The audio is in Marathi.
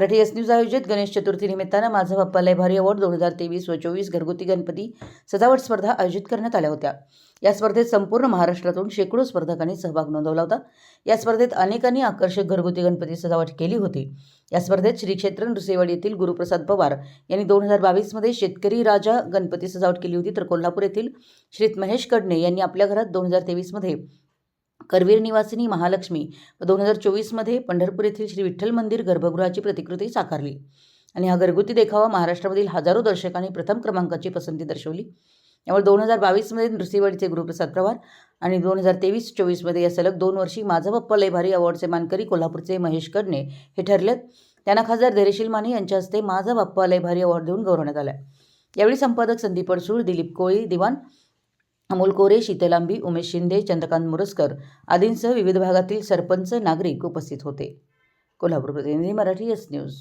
मराठी एस न्यूज आयोजित गणेश चतुर्थी निमित्तानं माझा बाप्पा लय भारी अवॉर्ड दोन हजार तेवीस व चोवीस घरगुती गणपती सजावट स्पर्धा आयोजित करण्यात आल्या होत्या. या स्पर्धेत संपूर्ण महाराष्ट्रातून शेकडो स्पर्धकांनी सहभाग नोंदवला होता. या स्पर्धेत अनेकांनी आकर्षक घरगुती गणपती सजावट केली होती. या स्पर्धेत श्री क्षेत्र नृसेवाड येथील गुरुप्रसाद पवार यांनी दोन हजार बावीसमध्ये शेतकरी राजा गणपती सजावट केली होती तर कोल्हापूर येथील श्रीत महेश कडणे यांनी आपल्या घरात दोन हजार तेवीसमध्ये करवीर निवासिनी महालक्ष्मी दोन हजार चोवीसमध्ये पंढरपूर येथील श्री विठ्ठल मंदिर गर्भगृहाची प्रतिकृती साकारली. आणि हा घरगुती देखावा महाराष्ट्रामधील हजारो दर्शकांनी प्रथम क्रमांकाची पसंती दर्शवली. यामुळे दोन हजार बावीसमध्ये नृसिंहवाडीचे गुरुप्रसाद पवार आणि दोन हजार तेवीस चोवीसमध्ये या सलग दोन वर्षी माझा बाप्पा लयभारी अवॉर्डचे मानकरी कोल्हापूरचे महेश कडणे हे ठरलेत. त्यांना खासदार धैर्यशील माने यांच्या हस्ते माझा बाप्पा लयभारी अवॉर्ड देऊन गौरवण्यात आला. यावेळी संपादक संदीप अडसूळ दिलीप कोळी दिवाण अमोल कोरे शीतलांबी उमेश शिंदे चंद्रकांत मुरस्कर आदींसह विविध भागातील सरपंच नागरिक उपस्थित होते. कोल्हापूर प्रतिनिधी मराठी एस न्यूज